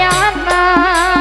মায়া না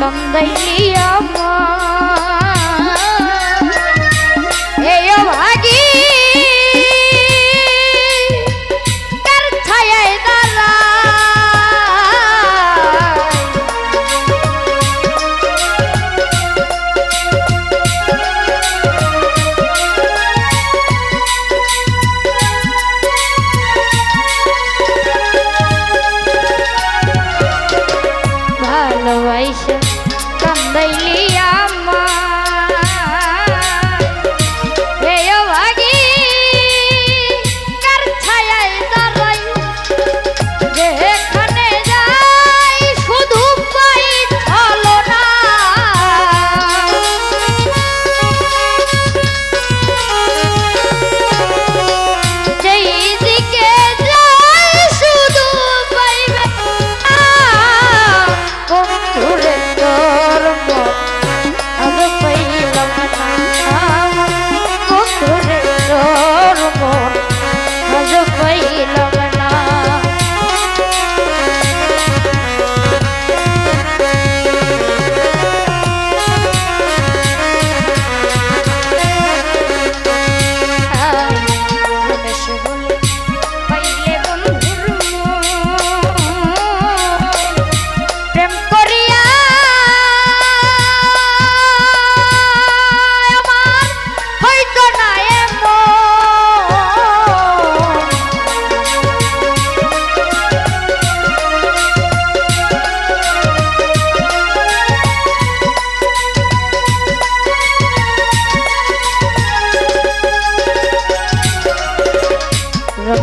কান্দাইয়া মা আইসা কান্দাইলি আমার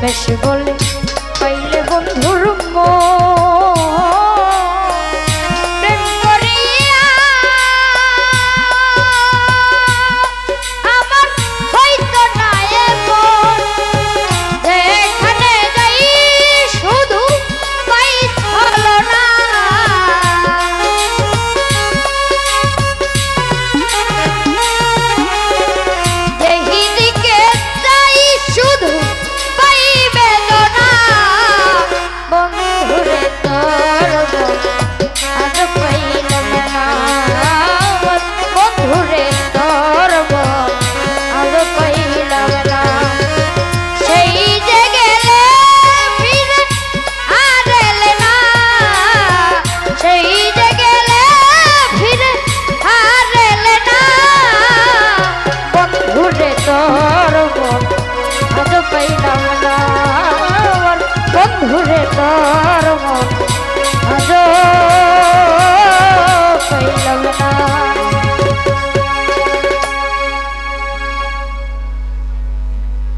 বেশি বলে।